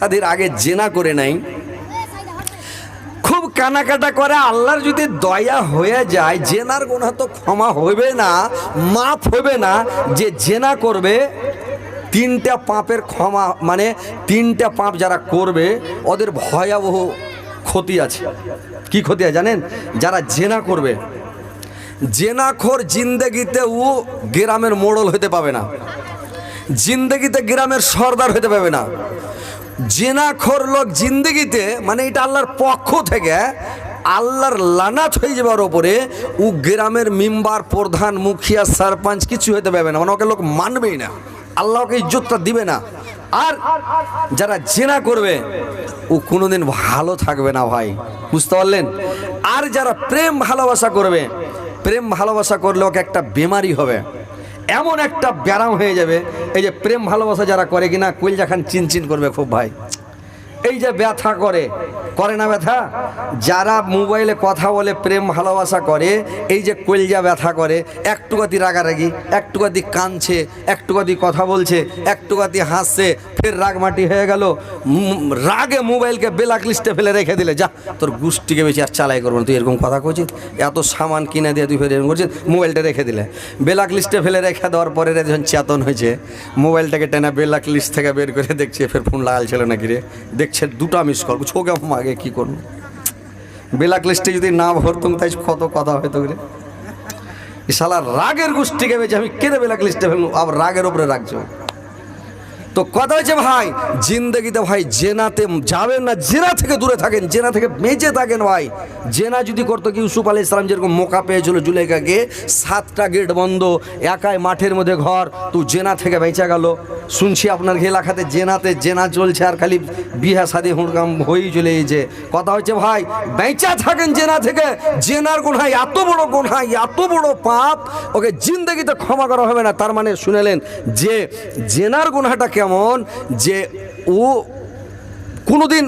শাদির আগে জেনা করে নাই খুব কানাকাটা করে, আল্লাহর যদি দয়া হয়ে যায়, জেনার গোনা তো ক্ষমা হবে না, মাফ হবে না, যে জেনা করবে, তিনটা পাপের ক্ষমা মানে তিনটা পাপ যারা করবে, ওদের ভয়াবহ ক্ষতি আছে। কি ক্ষতি আছে জানেন? যারা জেনা করবে। জেনাখোর জিন্দেগিতে ও গ্রামের মোড়ল হতে পাবে না। জিন্দগিতে গ্রামের সর্দার হতে পাবে না। জেনাখোর লোক জিন্দগিতে মানে এটা আল্লাহর পক্ষ থেকে, আল্লাহর লানাত হয়ে যাবার ওপরে ও গ্রামের মেম্বার, প্রধান, মুখিয়া, সরপঞ্চ কিছু হতে পারবে না। মানে ওকে লোক মানবেই না। আল্লাহ ওকে ইজ্জতটা দিবে না। আর যারা জেনা করবে, ও কোনোদিন ভালো থাকবে না ভাই। বুঝতে পারলেন? আর যারা প্রেম ভালোবাসা করবে, প্রেম ভালোবাসা করলে ওকে একটা বেমারি হবে। এমন একটা ব্যারাম হয়ে যাবে, এই যে প্রেম ভালোবাসা যারা করে কিনা কইলজা খান চিনচিন করবে খুব ভাই। এই যে ব্যথা করে করে না ব্যথা? যারা মোবাইলে কথা বলে, প্রেম, ভালোবাসা করে, এই যে কলজা ব্যথা করে একটু গতি রাগারাগি একটু গতি কাঁদছে একটু গতি কথা বলছে একটু গতি হাসছে, ফের রাগ মাটি হয়ে গেল রাগে মোবাইলকে বেলাক লিস্টে ফেলে রেখে দিলে, যা, তোর গুষ্টিকে বেশি আর চালাই করব তুই এরকম কথা করছিস এত সামান কিনে দিয়ে তুই ফের এরকম করছিস, মোবাইলটা রেখে দিলে। বেলাক লিস্টে ফেলে রেখে দেওয়ার পরে যখন চেতন হয়েছে, মোবাইলটাকে টেনা বেলাক লিস্ট থেকে বের করে দেখছে, ফের ফোন লাগাল ছিল নাকি রে? দেখছে দুটা মিস কল কেমন আগে কী করব? বেলাক লিস্টে যদি না ভরতুম, তাই কত কথা হয়তো রে। শালা রাগের গোষ্ঠীকে বেছে আমি কেঁদে বেলাক লিস্টে ফেলব, আবার রাগের ওপরে রাখছো তো কথা হচ্ছে ভাই, জিন্দগিতে ভাই জেনাতে যাবেন না, জেনা থেকে দূরে থাকেন, জেনা থেকে বেঁচে থাকেন ভাই। জেনা যদি করতো কি, ইউসুফ আলী ইসলাম যেরকম মোকা পেয়েছিল জুলেখাকে সাতটা গেট বন্ধ, একাই মাঠের মধ্যে ঘর, তো জেনা থেকে বেঁচে গেল। শুনছি আপনার এলাকাতে জেনাতে জেনা চলছে আর খালি বিহা শাদি হুড়কাম হয়েই চলে গেছে। কথা হচ্ছে ভাই, বেঁচা থাকেন জেনা থেকে, জেনার গোনায় এত বড় গোনায়, এত বড় পাপ, ওকে জিন্দগিতে ক্ষমা করা হবে না। তার মানে শুনেলেন যে জেনার গুনাহটা কেমন যে ও কোনোদিন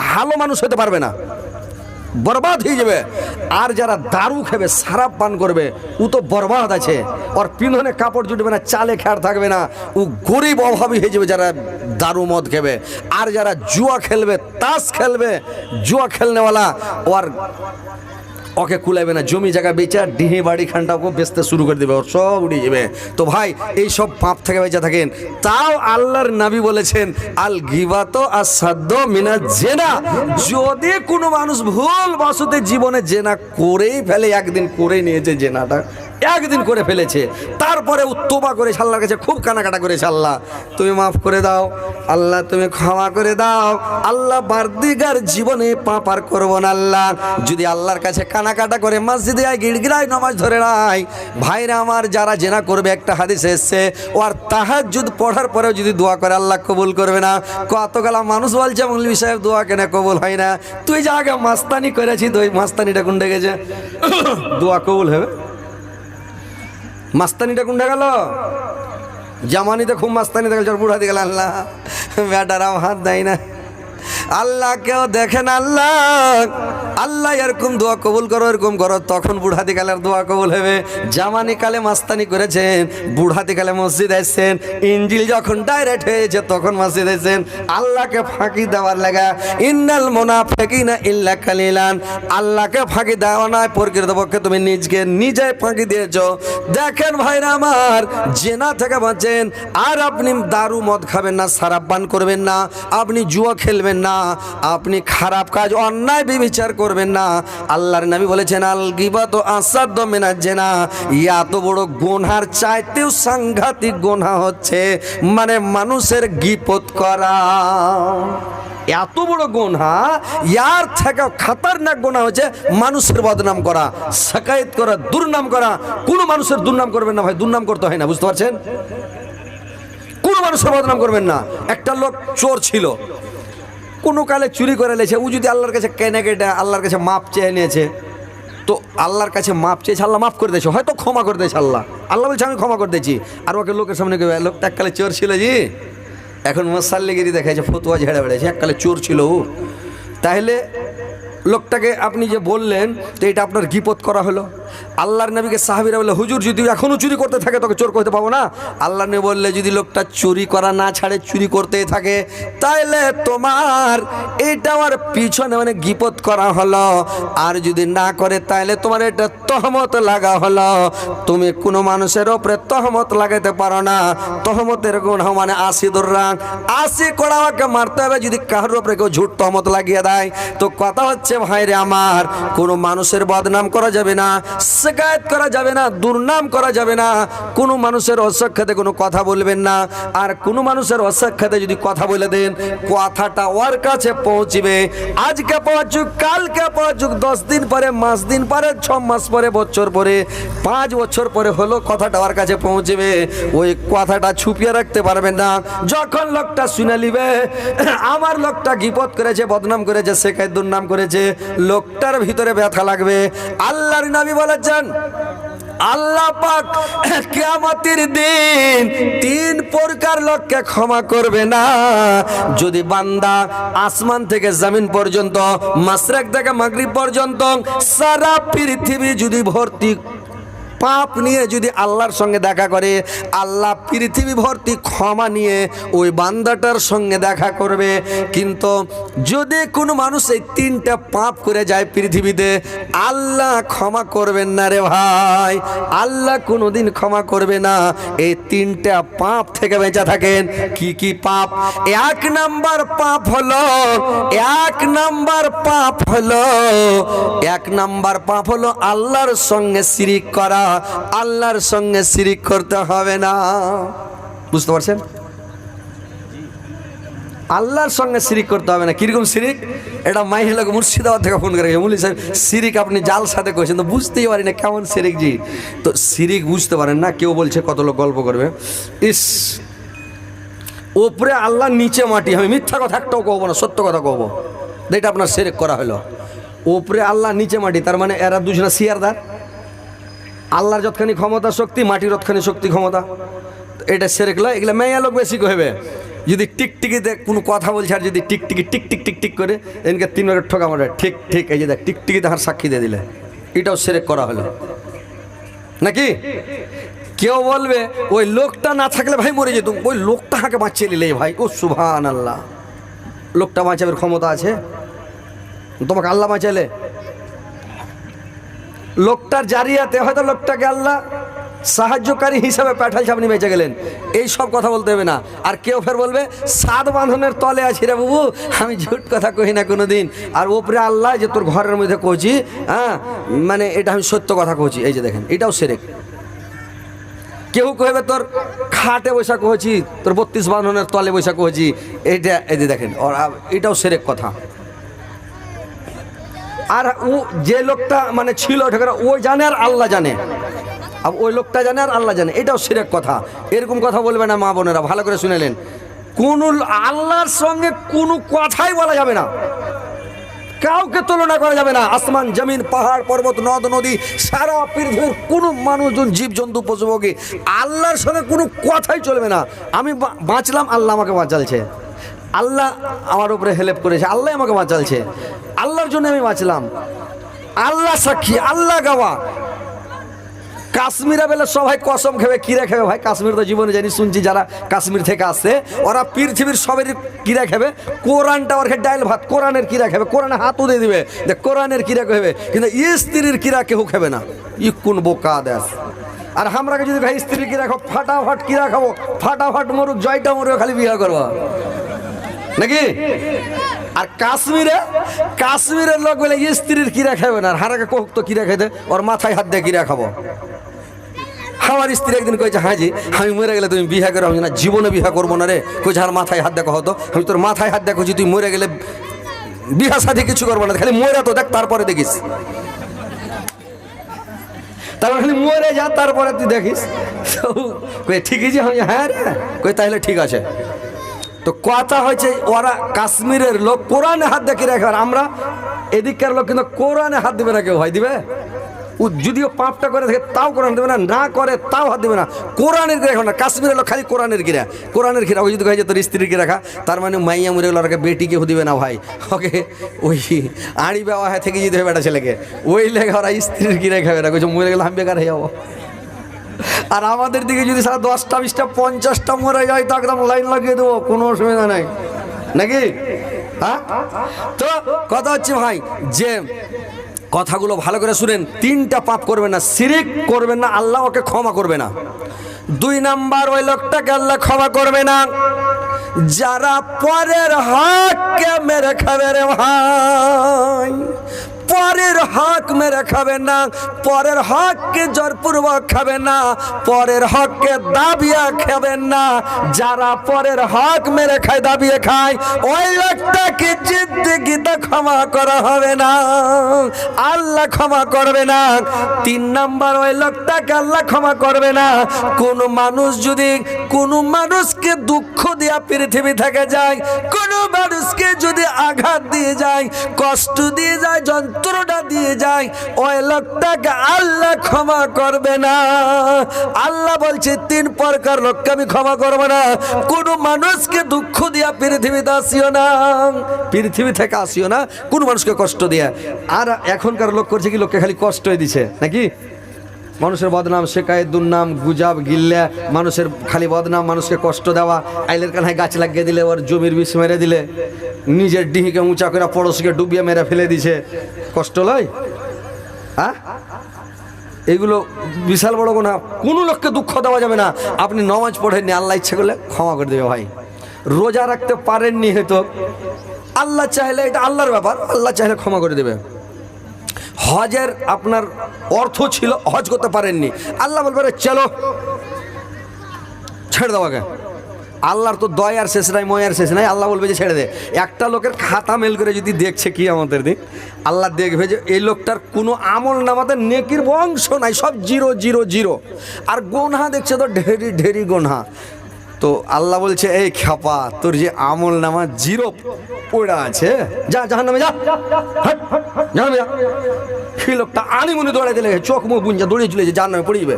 ভালো মানুষ হতে পারবে না। বরবাদ হয়ে যাবে। আর যারা দারু খাবে, সারাপ পান করবে, ও তো বরবাদ আছে। ওর পিন্ধনে কাপড় জুটবে না, চালে খেয়ার থাকবে না। ও গরিব অভাবী হয়ে যাবে যারা দারু মদ খেবে। আর যারা জুয়া খেলবে, তাস খেলবে, জুয়া খেলনেওয়ালা, ওর ওকে কুলাইবে না। জমি জায়গা বেচা ডিহে বাড়ি ওকে বেচতে শুরু করে দেবে। ওর সব উড়ে যাবে। তো ভাই, এই সব পাপ থেকে বেঁচে থাকেন। তাও আল্লাহর নাবি বলেছেন, আল গিবাত আর সাদ্য মিনা জেনা যদি কোনো মানুষ ভুল বসতে জীবনে জেনা করেই ফেলে, একদিন করে নিয়েছে জেনাটা। একদিন করে ফেলেছে। তারপরে উত্তবা করে আল্লাহর কাছে খুব কানাকাটা করেছে আল্লাহ। তুমি মাফ করে দাও। আল্লাহ, তুমি ক্ষমা করে দাও। আল্লাহ বার্দিগার জীবনে পাপার করব না আল্লাহ। যদি আল্লাহর কাছে কানাকাটা করে, মসজিদে আয়, গিড়গিড়ায় নামাজ ধরে নাই ভাইরা আমার, যারা জেনা করবে, একটা হাদিস এসছে, ও আর তাহার যদি পড়ার পরেও যদি দোয়া করে, আল্লাহ কবুল করবে না। কতগুলা মানুষ বলছে মৌলবি সাহেব দোয়া কেন কবুল হয় না? তুই যা আগে মাস্তানি করেছি তো ওই মাস্তানিটা কোনটা গেছে? দোয়া কবুল হবে? মাস্তানিটা কোনটা গেল? জামানিতে খুব মাস্তানি দেখে চল বুড়া দিয়ে গেল, আল্লাহ। আমার হাত দেয় না। আল্লাহ কেউ দেখেন আল্লাহ। আল্লাহ এরকম দোয়া কবুল করো, এরকম করো, তখন বুড়াতি কালের দোয়া কবুল হবে। জামানি কালে মাস্তানি করেছেন বুড়াতি কালে মসজিদ এসছেন। ইঞ্জিল যখন ডাইরেক্ট হয়েছে তখন মসজিদ এসছেন। আল্লাহকে ফাঁকি দেওয়ার লাগা, ইন্নাল মোনা ফেকি না ইল্লা কালিলান। আল্লাহকে ফাঁকি দেওয়া নয় প্রকৃতপক্ষে তুমি নিজকে নিজে ফাঁকি দিয়েছ। দেখেন ভাইরা আমার, জেনা থেকে বাঁচেন, আর আপনি দারু মদ খাবেন না, সারাপ পান করবেন না, আপনি জুয়া খেলবেন না, আপনি খারাপ কাজ, অন্যায় বিবিচার করবেন না। আল্লাহর নবী বলেছেন, আল গিবাত আসাদ মেনা জেনা। এত বড় গোনহার চাইতেও সাংঘাতিক গোনা হচ্ছে মানে মানুষের গিপত করা। এত বড় গোনা ইয়ার থেকে খাতারনাক গোনা হচ্ছে মানুষের বদনাম করা, সাকায়েত করা, দুর্নাম করা। কোনো মানুষের দুর্নাম করবেন না ভাই, দুর্নাম করতে হয় না, বুঝতে পারছেন? কোনো মানুষের বদনাম করবেন না। একটা লোক চোর ছিল কোনো কালে চুরি করে লেছে। ও যদি আল্লাহর কাছে কেনে কেটে, আল্লাহর কাছে মাপ চেয়ে নিয়েছে, তো আল্লাহর কাছে মাপ চেয়েছে, আল্লাহ মাফ করে দিয়েছে। হয়তো ক্ষমা করে দিয়েছে আল্লাহ। আল্লাহ বলছে, আমি ক্ষমা করে দিয়েছি। আর ওকে লোকের সামনে গিয়ে লোকটা এককালে চোর ছিল জি? এখন মশাল্লিগিরি দেখাচ্ছে ফতুয়া ঝেড়ে বেড়েছে এককালে চোর ছিল ও। তাহলে লোকটাকে আপনি যে বললেন, তো এটা আপনার গিপত করা হলো। আল্লাহর নবীকে সাহাবিরা বলে, হুজুর, যদি এখনও চুরি করতে থাকে, তোকে চোর করতে পাবো না? আল্লাহ নবী বললে, যদি লোকটা চুরি করা না ছাড়ে, চুরি করতেই থাকে, তাইলে তোমার এটা আমার পিছনে মানে গিপত করা হলো। আর যদি না করে, তাইলে তোমার এটা তহমত লাগা হলো। তুমি কোনো মানুষের ওপরে তহমত লাগাতে পারো না। তহমতের গুণ মানে আশি দোরাং আশি কড়াওয়াকে মারতে হবে, যদি কারোর ওপরে কেউ ঝুট তহমত লাগিয়ে দেয়। তো কথা হচ্ছে, ভাইরে আমার, কোনো মানুষের বদনাম করা যাবে না। শিকায়ত করা যাবে না, দুর্নাম করা যাবে না। কোনো মানুষের অসাক্ষাতে কোনো কথা বলবেন না। আর কোনো মানুষের অসাক্ষাতে যদি কথা বলে দেন, কথাটা ওর কাছে পৌঁছিবে। আজকে পৌঁছুক, কালকে পৌঁছুক, দশ দিন পরে, মাস দিন পরে, ছ মাস পরে, বছর পরে, পাঁচ বছর পরে হলো কথাটা ওর কাছে পৌঁছবে। ওই কথাটা ছুপিয়ে রাখতে পারবেন না। যখন লোকটা শুনে নিবে, আমার লোকটা গিপত করেছে, বদনাম করেছে শেখায় দুর্নাম করেছে, লোকটার ভিতরে ব্যথা লাগবে। আল্লাহর নবী বলেছেন আল্লাহ পাক কেয়ামতির দিন তিন প্রকার লোককে ক্ষমা করবে না। যদি বান্দা আসমান থেকে জামিন পর্যন্ত মাসরাক থেকে মাগরিব পর্যন্ত, সারা পৃথিবী যদি ভর্তি পাপ নিয়ে যদি আল্লাহর সঙ্গে দেখা করে, আল্লাহ পৃথিবী ভর্তি ক্ষমা নিয়ে ওই বান্দাটার সঙ্গে দেখা করবে। কিন্তু যদি কোনো মানুষ এই তিনটা পাপ করে যায় পৃথিবীতে, আল্লাহ ক্ষমা করবেন না রে ভাই। আল্লাহ কোনোদিন ক্ষমা করবে না। এই তিনটা পাপ থেকে বেঁচে থাকেন। কি কি পাপ? এক নাম্বার পাপ হলো, এক নাম্বার পাপ হলো, এক নাম্বার পাপ হলো আল্লাহর সঙ্গে শিরিক করা। আল্লাহর সঙ্গে শিরিক করতে হবে না। বুঝতে পারছেন? আল্লাহর সঙ্গে শিরিক করতে হবে না। কীরকম শিরিক? এটা মাই হলো মুর্শিদাবাদ থেকে ফোন করে মুলি সাহেব শিরিক আপনি জাল সাথে করেছেন। তো বুঝতেই পারি না, কেমন শিরিক জি। তো শিরিক বুঝতে পারেন না, কেউ বলছে কত লোক গল্প করবে। ইস, ওপরে আল্লাহ নিচে মাটি, আমি মিথ্যা কথা একটাও কব না, সত্য কথা কব। এটা আপনার সেরেক করা হলো। ওপরে আল্লাহ নিচে মাটি, তার মানে এরা দুজনা শিয়ারদার। আল্লাহর যতখানি ক্ষমতা, শক্তি, মাটির যতখানি শক্তি, ক্ষমতা। এটা সেরেকলো এগুলো মেয়া লোক বেশি কহবে যদি টিকটিকিতে কোনো কথা বলছে আর যদি টিকটিকি টিক টিক টিক টিক করে, এনকে তিন তিনবার ঠোকা মারে, ঠিক ঠিক, এই যে দেখ, টিকটিকিতে হার সাক্ষী দিয়ে দিলে। এটাও সেরেক করা হলো। নাকি? কেউ বলবে, ওই লোকটা না থাকলে ভাই মরে যেত, ওই লোকটা হাকে বাঁচিয়ে নিলে ভাই। ও সুভান আল্লাহ লোকটা বাঁচাবের ক্ষমতা আছে? তোমাকে আল্লাহ বাঁচালে? লোকটার জারিয়াতে হয়তো লোকটাকে আল্লাহ সাহায্যকারী হিসাবে পাঠাইছে আপনি বেঁচে গেলেন। এই সব কথা বলতে হবে না। আর কেউ ফের বলবে সাত বাঁধনের তলে আছি রে বাবু, আমি ঝুট কথা কহি না কোনো দিন আর ওপরে আল্লাহ যে তোর ঘরের মধ্যে কচি হ্যাঁ মানে এটা আমি সত্য কথা কচি। এই যে দেখেন, এটাও সেরেক। কেউ কহবে তোর খাটে বৈশা কহছি তোর বত্রিশ বাঁধনের তলে বৈশা কহছি এটা, এই যে দেখেন এটাও সেরেক কথা। আর ও যে লোকটা মানে ছিল ঠেকারা ও জানে আর আল্লাহ জানে। আর ওই লোকটা জানে আর আল্লাহ জানে। এটাও সিরেক কথা। এরকম কথা বলবে না মা বোনেরা, ভালো করে শুনেলেন কোন আল্লাহর সঙ্গে কোনো কথাই বলা যাবে না। কাউকে তুলনা করা যাবে না। আসমান, জমিন, পাহাড়, পর্বত, নদ, নদী, সারা পৃথিবীর কোনো মানুষজন, জীবজন্তু পশু পক্ষী আল্লাহর সঙ্গে কোনো কথাই চলবে না। আমি বাঁচলাম, আল্লাহ আমাকে বাঁচালছে। আল্লাহ আমার উপরে হেল্প করেছে। আল্লাহ আমাকে বাঁচালছে। আল্লাহর জন্য আমি বাঁচলাম। আল্লাহ সাক্ষী, আল্লাহ গাওয়া। কাশ্মীরে বেলে সবাই কসম খেবে কিরা খেবে ভাই? কাশ্মীর তো জীবনে জানি শুনছি যারা কাশ্মীর থেকে আসছে, ওরা পৃথিবীর সবেরই কিরা খেবে। কোরআনটা ওর ডাইল ভাত, কোরআনের কিরা খেবে, কোরআনে হাতও দিয়ে দিবে যে কোরআনের কিরা খেবে, কিন্তু স্ত্রীর কিরা কেউ খেবে না। ই কোন বোকা দেশ। আর আমরাকে যদি ভাই স্ত্রীর কিরা খাব ফাটাফাট কিরা খাব, ফাটাফাট মরুক, জয়টা মরুক, খালি বিয়ে করব। নাকি? আর কাশ্মীরে, কাশ্মীরের লোক বলে স্ত্রীর কিরা খাবে না, আর হারাকে কোক তো কিরা খেতে ওর মাথায় হাত দিয়ে কিরা খাব। আমার স্ত্রী একদিন কয়েছে হাজি, আমি মরে গেলে তুমি বিহা করে না জীবনে বিহা করব না রে। কইছে, আর মাথায় হাত দেখো হতো আমি তোর মাথায় হাত দেখো তুই মরে গেলে বিহা সাথে কিছু করব না, খালি মরে তো দেখ, তারপরে দেখিস। তারপর খালি মরে যা, তারপরে তুই দেখিস। ঠিকই যে হ্যাঁ রে। কই তাহলে ঠিক আছে। তো কথা হয়েছে, ওরা কাশ্মীরের লোক, কোরআনে হাত দেখে রাখে আমরা? এদিককার লোক কিন্তু কোরআনে হাত দিবে না কেউ ভাই দিবে? ও যদিও পাপটা করে থাকে, তাও কোরআন দেবে না না করে তাও হাত দেবে না। কোরআনের গিরা না, কাশ্মীরের লোক খালি কোরআনের গিরা কোরআনের গিরা ওই যদি কয়ে তোর স্ত্রীর গিরা খা তার মানে মাইয়া মুরে গেলো ওকে বেটিকে দিবে না ভাই। ওকে, ওই আড়ি বেওয়া থেকে যেতে হবে বেটা ছেলেকে। ওই লেগে ওরা স্ত্রীর গিরা খাবে না কিছু মরে গেলে আমি বেকার হয়ে যাব। আর আমাদের দিকে যদি সারা দশটা, বিশটা, পঞ্চাশটা মরে যায় তো একদম লাইন লাগিয়ে দেবো, কোনো অসুবিধা নেই। নাকি? হ্যাঁ? তো কথা হচ্ছে ভাই, যে কথাগুলো ভালো করে শুনেন, তিনটা পাপ করবেন না সিরিক করবেন না, আল্লাহ ওকে ক্ষমা করবে না। দুই নাম্বার, ওই লোকটাকে আল্লাহ ক্ষমা করবে না। যারা পরের হককে মেরে খাবে রে ভাই পরের হক মেরে খাবে না, পরের হককে জোরপূর্বক খাবে না, পরের হককে দাবিয়া খাবেন না। যারা পরের হক মেরে খায়, দাবিয়ে খায়, ওই লোকটাকে জিদ্দিগিতে ক্ষমা করা হবে না, আল্লাহ ক্ষমা করবে না। তিন নাম্বার, ওই লোকটাকে আল্লাহ ক্ষমা করবে না। কোন মানুষ যদি, কোন মানুষকে দুঃখ দিয়া পৃথিবী থেকে যায়, কোন মানুষকে যদি আঘাত দিয়ে যায়, কষ্ট দিয়ে যায় যন্ত্রণা দিয়ে যায়, ওই লোকটাকে আল্লাহ ক্ষমা করবে না। আল্লাহ বলছে, তিন প্রকার লোককে আমি ক্ষমা করব না। কোনো মানুষকে দুঃখ দিয়া পৃথিবীতে আসিও না। পৃথিবী থেকে আসিও না, কোন মানুষকে কষ্ট দিয়া। আর এখনকার লোক করছে কি, লোককে খালি কষ্টই দিছে, নাকি? মানুষের বদনাম শেখায়, দুর্নাম, গুজাব, গিল্লা, মানুষের খালি বদনাম, মানুষকে কষ্ট দেওয়া। আইলের কানায় গাছ লাগিয়ে দিলে, ওর জমির বিষ মেরে দিলে। নিজের ডিহিকে উঁচা করে পড়োশিকে ডুবিয়ে মেরে ফেলে দিছে। কষ্ট লয়? হ্যাঁ? এগুলো বিশাল বড় গোনা কোনো লোককে দুঃখ দেওয়া যাবে না। আপনি নমাজ পড়েননি আল্লাহ ইচ্ছে করলে ক্ষমা করে দেবে ভাই। রোজা রাখতে পারেননি হয়তো। আল্লাহ চাইলে এটা আল্লাহর ব্যাপার আল্লাহ চাইলে ক্ষমা করে দেবে। হজের আপনার অর্থ ছিল হজ করতে পারেননি। আল্লাহ বলবে "রে, চলো ছেড়ে দাও আগে। আল্লাহর তো দয়ার শেষ নাই ময়ার শেষ নাই। আল্লাহ বলবে যে, ছেড়ে দে। একটা লোকের খাতা মেল করে যদি দেখছে কি আমাদের দিন, আল্লাহ দেখবে যে, এই লোকটার কোনো আমল নামাতে নেকির বংশ নাই, সব জিরো জিরো জিরো। আর গোনহা দেখছে তো ঢেরি ঢেরি গোনহা। তো আল্লাহ বলছে, এই খাপা তোর যে আমল নামা জিরো পড়া আছে, যা জাহান নামে যা জাহান যা। সেই লোকটা আনি মনে দৌড়াইতে লেগে চোখ মুখ বুঞ্জা দৌড়িয়ে চলেছে জাহান নামে পড়িবে।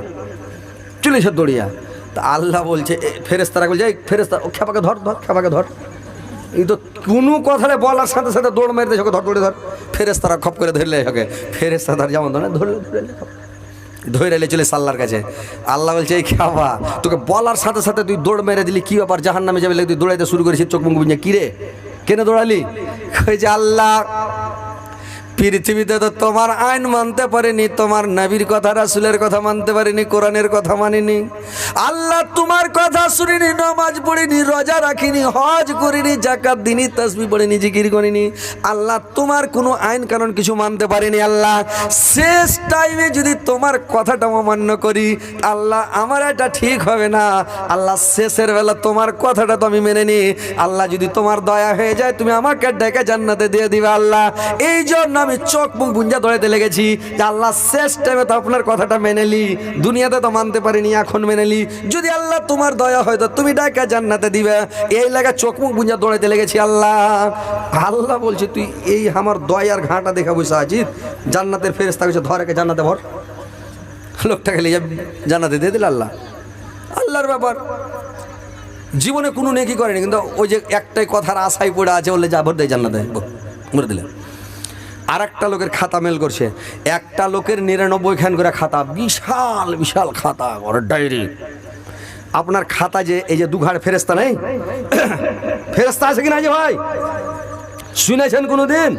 চলেছে দৌড়িয়া। তা আল্লাহ বলছে ফেরেস্তারা বলছে, এই ফেরেস্তা ও খেপাকে ধর ধর, খেপাকে ধর। এই তো কোনো কথালে বলার সাথে সাথে দৌড় মেরে দেয় ধর দৌড়ে ধর। ফেরেস্তারা খপ করে ধরলে ওকে। ফেরেস্তা ধর যেমন ধরে ধরলে ধরলে। ধরে এলে চলে সাল্লার কাছে। আল্লাহ বলছে, এই খাবা তোকে বলার সাথে সাথে তুই দৌড় মেরে দিলি, কি ব্যাপার? জাহান নামে যাবে তুই দৌড়াইতে শুরু করেছিস চোখ মুখ বুঝে? কিরে কেন দৌড়ালি? যে, আল্লাহ পৃথিবীতে তো তোমার আইন মানতে পারিনি, তোমার নবীর কথা, রাসুলের কথা মানতে পারিনি, কোরআনের কথা মানিনি। আল্লাহ তোমার কথা শুনিনি, নমাজ পড়িনি, রোজা রাখিনি, হজ করিনি জাকাত দিনি তসবি পড়িনি, জিকির করিনি। আল্লাহ তোমার কোনো আইন কানুন কিছু মানতে পারিনি, আল্লাহ। শেষ টাইমে যদি তোমার কথাটা অমান্য করি, আল্লাহ, আমার এটা ঠিক হবে না। আল্লাহ, শেষের বেলা তোমার কথাটা তো আমি মেনে নি আল্লাহ, যদি তোমার দয়া হয়ে যায়, তুমি আমাকে ডেকে জান্নাতে দিয়ে দিবে, আল্লাহ। এই জন্য আমি চোখ মুখ বুঞ্জা দৌড়াতে লেগেছি যে আল্লাহ শেষ টাইমে তো আপনার কথাটা মেনে নি দুনিয়াতে তো মানতে পারিনি, এখন মেনে নি যদি আল্লাহ তোমার দয়া হয় তো তুমি ডাকা জান্নাতে দিবে। এই লাগা চোখ মুখ বুঞ্জা দৌড়াতে লেগেছি আল্লাহ। আল্লাহ বলছে, তুই এই আমার দয়ার ঘাটা দেখা বসে আছিস। জান্নাতের ফেরেস্তা গেছে ধরেকে জান্নাতে ভর। লোকটাকে লিয়ে জান্নাতে দিয়ে দিল আল্লাহ। আল্লাহর ব্যাপার। জীবনে কোনো নেকি করেনি, কিন্তু ওই যে একটাই কথার আশায় পড়ে আছে বললে যা ভোট দেয় জান্নাতে দিলে আর একটা লোকের খাতা মেল করছে। একটা লোকের নিরানব্বই খান করে খাতা, বিশাল বিশাল খাতা, ওর ডায়েরি আপনার খাতা যে, এই যে দুঘাড় ফেরেস্তা নেই? ফেরেস্তা আছে কিনা যে ভাই? শুনেছেন কোনো দিন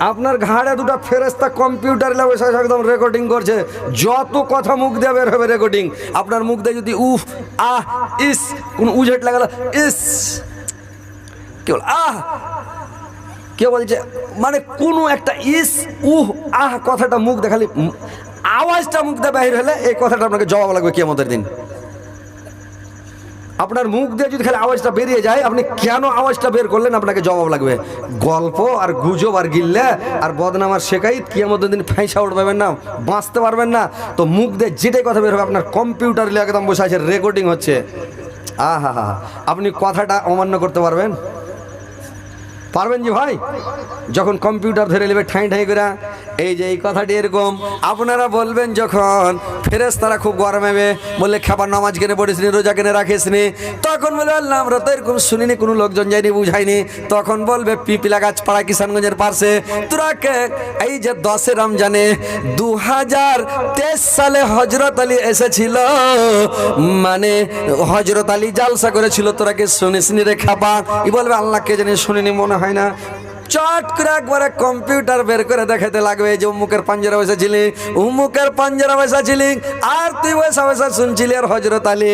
আপনার ঘাড়ে দুটো ফেরেস্তা কম্পিউটার বসে একদম রেকর্ডিং করছে। যত কথা মুখ দিয়ে বের হবে রেকর্ডিং আপনার মুখ দিয়ে যদি উফ, আহ, ইস, কোন উজেট লাগালো, ইস, কি বল, আহ কে বলছে মানে কোনো একটা ইস, উহ, আহ কথাটা মুখ দেখালি আওয়াজটা মুখ দিয়ে বাহির হলে এই কথাটা আপনাকে জবাব লাগবে কে আমাদের দিন। আপনার মুখ দিয়ে যদি খালি আওয়াজটা বেরিয়ে যায়, আপনি কেন আওয়াজটা বের করলেন আপনাকে জবাব লাগবে? গল্প আর গুজব আর গিল্লে আর বদনাম আর শেখাই কি আমাদের দিন ফাঁসা উঠ পাবেন না, বাঁচতে পারবেন না। তো মুখ দিয়ে যেটাই কথা বের হবে, আপনার কম্পিউটার একদম বসে আছে রেকর্ডিং হচ্ছে। আহা হা আপনি কথাটা অমান্য করতে পারবেন? পারবেন জি ভাই? যখন কম্পিউটার ধরে নেবে ঠাঁই ঠাঁই করে, এই যে এই কথাটি এরকম, আপনারা বলবেন যখন ফেরেস তারা খুব গরমাবে বললে, খাবার নামাজ কেনে পড়িস নি, রোজা কেনে রাখিস নি? তখন বলবে, আল্লাহ, আমরা তো এরকম শুনিনি, কোনো লোকজন যায়নি বুঝাইনি তখন বলবে, পিপিলা গাছ পাড়া কিষানগঞ্জের পাশে তোরা কে? এই যে দশে রমজানে দু হাজার তেইশ সালে হজরত আলী এসেছিল মানে হজরত আলী জালসা করেছিল, তোরা কে শুনিস নি রে খাপা? ই বলবে আল্লাহকে জানি শুনিনি মনে হয় না। চট করে একবারে কম্পিউটার বের করে দেখাতে লাগবে যে উমুকের পাঞ্জারা বসে ছিলি উমুকের পাঞ্জারা বসেছিলি আর তুই বসা বসা শুনছিলি আর হজরত আলী?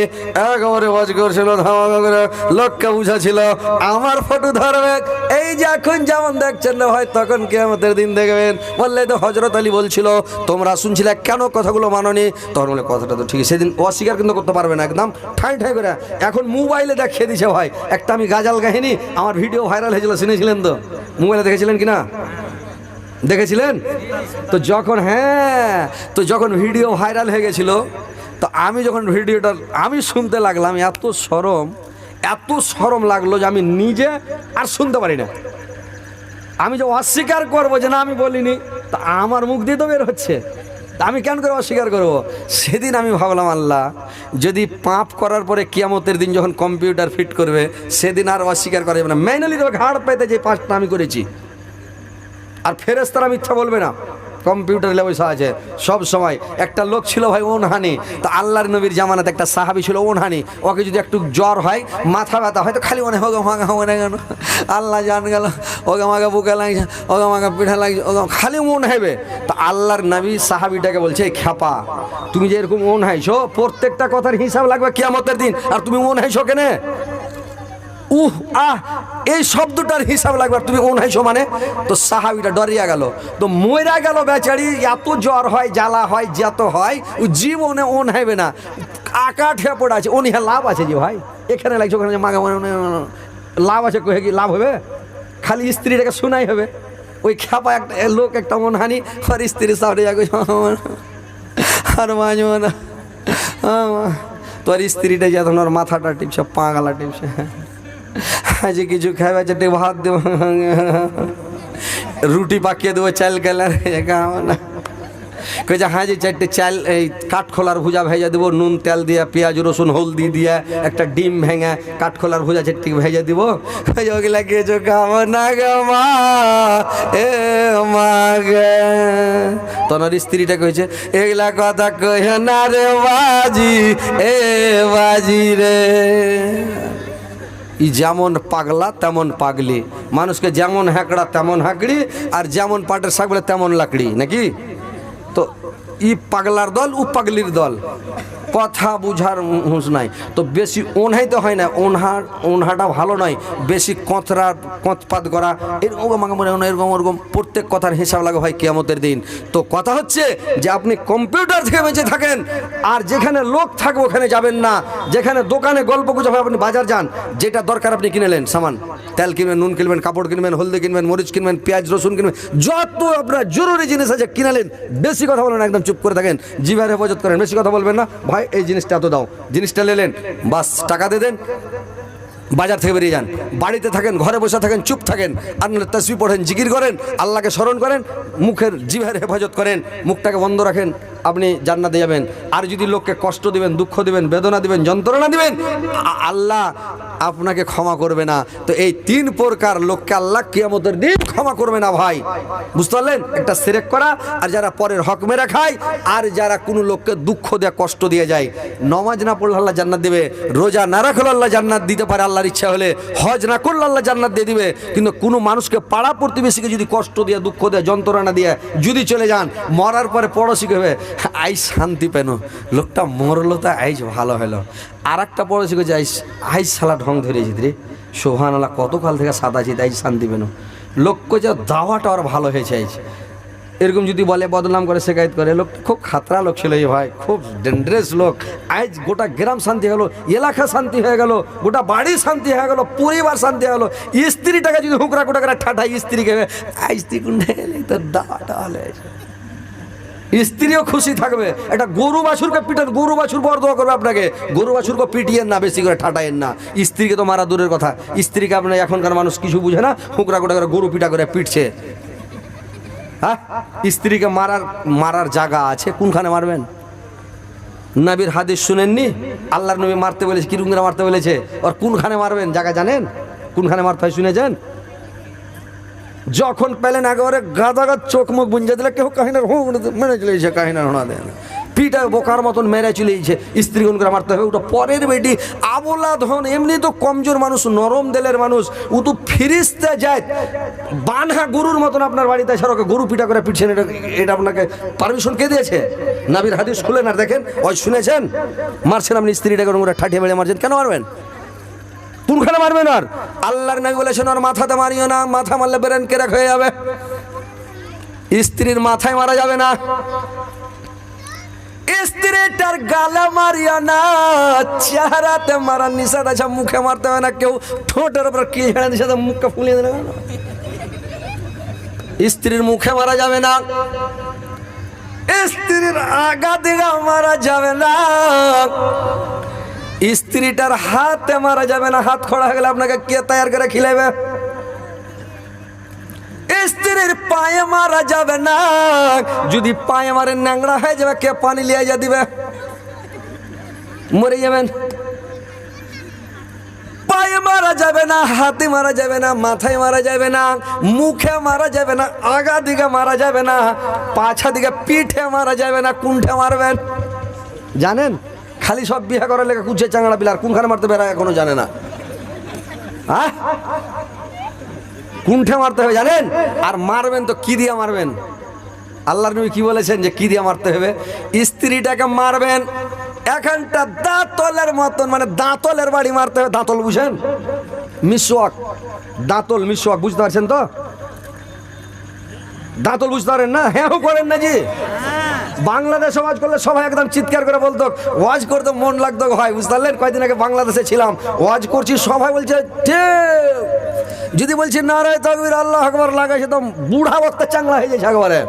একেবারে বজ করছিল, ধামাকা করে লোককে বুঝাছিল আমার ফটো ধরবে। এই যে এখন যেমন দেখছেন না হয় তখন কে আমাদের দিন দেখবেন। বললে তো হজরত আলী বলছিল, তোমরা শুনছিলে কেন কথাগুলো মাননি? তখন বলে, কথাটা তো ঠিক, সেদিন অস্বীকার কিন্তু করতে পারবে না, একদম ঠাই ঠাই করে। এখন মোবাইলে দেখিয়ে দিছে ভাই, একটা আমি গাজাল কাহিনী, আমার ভিডিও ভাইরাল হয়েছিল, শুনেছিলেন তো? মোবাইলে দেখেছিলেন কি না দেখেছিলেন? তো যখন হ্যাঁ তো যখন ভিডিও ভাইরাল হয়ে গেছিল, তো আমি যখন ভিডিওটা, আমি শুনতে লাগলাম, এত সরম এত সরম লাগল যে আমি নিজে আর শুনতে পারি না। আমি যে অস্বীকার করব যে না, আমি বলিনি, তা আমার মুখ দিয়ে তো বের হচ্ছে। আমি কেন করে অস্বীকার করব? সেদিন আমি ভাবলাম, আল্লাহ, যদি পাপ করার পরে কিয়ামতের দিন যখন কম্পিউটার ফিট করবে, সেদিন আর অস্বীকার করা যাবে না। ম্যানুয়ালি তবে ঘাড় পাইতে যে পাঁচটা আমি করেছি। আর ফেরেস্তারা মিথ্যা বলবে না। কম্পিউটার বসে আছে, সব সময়। একটা লোক ছিল ভাই ওনহানি, তো আল্লাহর নবীর জামানাতে একটা সাহাবি ছিল ওনহানি। ওকে যদি একটু জ্বর হয়, মাথা ব্যথা হয়তো খালি মনে হোক মাগা মনে গেল আল্লাহ জান গেল ওকে মাগা বুকে লাগছে ওকে মাগা পিঠা লাগছে ওকে খালি মন হবে। তো আল্লাহর নবী সাহাবিটাকে বলছে খ্যাপা, তুমি যে এরকম মন হাইছো প্রত্যেকটা কথার হিসাব লাগবে কিয়ামতের দিন, আর তুমি মন হাইছো কেনে? উহ, আহ, এই শব্দটার হিসাব লাগবে তুমি ওনহাইছো মানে? তো সাহাবিটা ডরিয়া গেল। তো মইরা গেল বেচারি, এত জ্বর হয়, জ্বালা হয়, যত হয়, ও জীবনে ওন হাইবে না। হয়ে পড়ে আছে ওন লাভ আছে যে ভাই? এখানে লাগছে, ওখানে মাগা মানে লাভ আছে কহে কি লাভ হবে? খালি স্ত্রীটাকে শোনাই হবে। ওই খেপা একটা লোক একটা মন হানি আর স্ত্রীর সামনে যাবে আর মাঝে না তোর স্ত্রীটা যে ওর মাথাটা টিপছে পা গালা টিপছে। আজ কিছু খাইবা, চারটে ভাত দেবো। রুটি পাকিয়ে দেবো, চাল গেলার না হ্যাঁ যে, চারটে চাল, এই কাঠখোলার ভুজা ভেজা দেবো, নুন, তেল দিয়ে, পেঁয়াজ, রসুন, হলদি দিয়ে, একটা ডিম ভেঙে কাঠখোলার ভুজা চারটি ভেজে দিব। ওগুলা কিছু খাব না গে মা, এ মা গে। তনার স্ত্রীটা কইছে, এগুলা কথা কইহ না রে বাজি, এ বাজি রে। ই যেমন পাগলা, তেমন পাগলি। মানুষকে যেমন হ্যাঁকড়া, তেমন হ্যাঁকড়ি, আর যেমন পাটের শাক বলে তেমন লাকড়ি, নাকি? তো ই পাগলার দল ও পাগলির দল। কথা বুঝার হুঁশ নাই। তো বেশি ওনহাইতে হয় না ওনহার ওনহাটা ভালো নয়। বেশি কঁচরা কঁচপাত করা, এরকম আমাকে মনে হয় এরকম ওরকম প্রত্যেক কথার হিসাব লাগে হয় কেয়ামতের দিন। তো কথা হচ্ছে যে আপনি কম্পিউটার থেকে বেঁচে থাকেন, আর যেখানে লোক থাকবে ওখানে যাবেন না। যেখানে দোকানে গল্প গুজব আপনি বাজার যান। যেটা দরকার আপনি কিনে নেন, সামান। তেল কিনবেন, নুন কিনবেন, কাপড় কিনবেন, হলদি কিনবেন, মরিচ কিনবেন, পেঁয়াজ, রসুন কিনবেন, যত আপনার জরুরি জিনিস আছে কিনালেন বেশি কথা বলেন একদম চুপ করে থাকেন, জিভার হেফাজত করেন। বেশি কথা বলবেন না। ভাই, এই জিনিসটা এত দাও। জিনিসটা নিলেন, বাস, টাকা দিয়ে দেন, বাজার থেকে বেরিয়ে যান। বাড়িতে থাকেন, ঘরে বসে থাকেন, চুপ থাকেন। আপনার তসবি পড়েন, জিকির করেন, আল্লাহকে স্মরণ করেন, মুখের জিভের হেফাজত করেন, মুখটাকে বন্ধ রাখেন। আপনি জান্নাতে যাবেন। আর যদি লোককে কষ্ট দিবেন, দুঃখ দিবেন, বেদনা দিবেন, যন্ত্রণা দিবেন আল্লাহ আপনাকে ক্ষমা করবে না। তো এই তিন প্রকার লোককে আল্লাহ কিয়ামতের দিন ক্ষমা করবে না ভাই। বুঝতে পারলেন? একটা সেরেক করা, আর যারা পরের হক মেরে খায়, আর যারা কোনো লোককে দুঃখ দেয়, কষ্ট দিয়ে যায়। নমাজ না পড়লে আল্লাহ জান্নাত দেবে, রোজা না রাখলে আল্লাহ জান্নাত দিতে পারে, আল্লাহর ইচ্ছা হলে। হজ না করলে আল্লাহ জান্নাত দিয়ে দিবে। কিন্তু কোনো মানুষকে, পাড়া প্রতিবেশীকে যদি কষ্ট দিয়ে, দুঃখ দেয়, যন্ত্রণা দিয়ে যদি চলে যান, মরার পরে পড়োশি হবে? আই শান্তি পেন। লোকটা মরলো তা আইস ভালো হলো। আর একটা পড়োশি কে আইস আইস শালা ঢং ধরেছি রে। সোহান আল্লাহ কতকাল থেকে সাদা আছি, তাই শান্তি পেন। লোক যে দাওয়াটা আর ভালো হয়েছে আইস। এরকম যদি বলে, বদনাম করে শেখায়ত করে, লোক খুব খাতরা লোক ছিল এই ভাই। খুব ডেঞ্জারাস লোক। আজ গোটা গ্রাম শান্তি হলো, এলাকা শান্তি হয়ে গেল, গোটা বাড়ি শান্তি হয়ে গেল, পরিবার শান্তি হয়ে গেল। স্ত্রীটাকে যদি হুকরা কুটা করে ঠাঠাই স্ত্রীকে আজ কুন্ডে গেলে তোর দাওয়াটা হলে স্ত্রীও খুশি থাকবে। একটা গরু বাছুরকে পিটান গরু বাছুর বর দোয়া করবে আপনাকে। গরু বাছুরকে পিটিয়েন না, বেশি করে ঠাটাইয়েন না। স্ত্রীকে তো মারা দূরের কথা। স্ত্রীকে আপনার এখনকার মানুষ কিছু বুঝে না হুকরা কুটা করে গরু পিটা করে পিটছে। হ্যাঁ? স্ত্রীকে মারার মারার জায়গা আছে? কোনখানে মারবেন? নবীর হাদিস শুনেননি? আল্লাহর নবী মারতে বলেছে কীরকম করে মারতে বলেছে? আর কোনখানে মারবেন? জায়গা জানেন? কোনখানে মারতে হয় শুনেছেন? যখন পেলেন একেবারে গাদা গাদ চোখ মুখ বুঞ্জে দিলে কেউ কাহিনার হো মেরে চলেছে কাহিনার হোনা দেন। পিটা বোকার মতন মেরে চলেছে স্ত্রী কোন করে মারতে হবে ওটা পরের বেটি। আবলা ধন, এমনি তো কমজোর মানুষ, নরম দেলের মানুষ। ও তো ফিরিস্তে যায় বানহা গরুর মতন আপনার বাড়িতে সড়কে গরু পিটা করে পিটছেন। এটা এটা আপনাকে পারমিশন কে দিয়েছে? নাবির হাদিস খুলেন আর দেখেন? ওই শুনেছেন? মারছেন আপনি স্ত্রীটাকে করে ঠাঠিয়ে বেড়ে মারছেন। কেন মারবেন? কোনখানে মারবেন আর। আল্লাহর নবী বলেছেন আর মাথাতে মারিও না, মাথা মারলে বেরেন কেরাক হয়ে যাবে। স্ত্রীর মাথায় মারা যাবে না। স্ত্রীটার গালে মারিও না, চেহারাতে মারার নিষেধ আছে, মুখে মারতে হবে না। কেউ ঠোঁটের উপর কি ঝেড়ে তো মুখটা ফুলিয়ে দিলে স্ত্রীর মুখে মারা যাবে না। স্ত্রীর আগা দিগা মারা যাবে না। স্ত্রীটার হাতে মারা যাবে না হাত খোড়া হয়ে গেলে আপনাকে কে তৈরি করে খিলাবে স্ত্রীর পায়ে মারা যাবে না যদি পায়ে মারে ন্যাংরা হয়ে যাবে কে পানি লিয়ে যা দিবে মরে যাবেন পায়ে মারা যাবে না হাতে মারা যাবে না মাথায় মারা যাবে না মুখে মারা যাবে না আগা দিকে মারা যাবে না পাছা দিকে পিঠে মারা যাবে না কুণ্ঠে মারবেন জানেন খালি সব বিয়ে করার লেগে কুচে চাংড়া বিলার কোনখানে মারতে বেড়ায় এখনও জানে না। হ্যাঁ কুণ্ঠে মারতে হবে, জানেন? আর মারবেন তো কি দিয়ে মারবেন? আল্লাহর নবী কি বলেছেন যে কি দিয়ে মারতে হবে? স্ত্রীটাকে মারবেন, এখানটা দাঁতলের মতন মানে দাঁতলের বাড়ি মারতে হবে। দাঁতল বুঝেন? মিসওয়াক। দাঁতল, মিসওয়াক, বুঝতে পারছেন তো? দাঁতল বুঝতে পারেন না? হ্যাঁ করেন না জি বাংলাদেশে ওয়াজ করলে সবাই একদম চিৎকার করে বলতো, ওয়াজ করতে মন লাগতো হয় বুঝতে পারলেন? কয়দিন আগে বাংলাদেশে ছিলাম, ওয়াজ করছি, সবাই বলছে যদি বলছি না রে তকবির, আল্লাহ আকবর, লাগাইছে তো বুড়া বক্তা চাংলা হয়ে যাচ্ছে একবারে।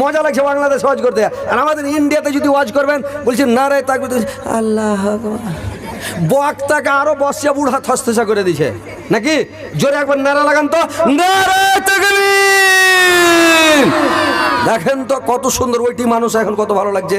মজা লাগছে বাংলাদেশ ওয়াজ করতে। আর আমাদের ইন্ডিয়াতে যদি ওয়াজ করবেন, বলছি না রে তাকবির আল্লাহ বক্তাকে আরও বসিয়া বুড়া থসথসা করে দিছে। নাকি? জোরে একবার নারা লাগান তো। নারা তাকবীর! দেখেন তো কত সুন্দর ওইটি মানুষ এখন কত ভালো লাগছে।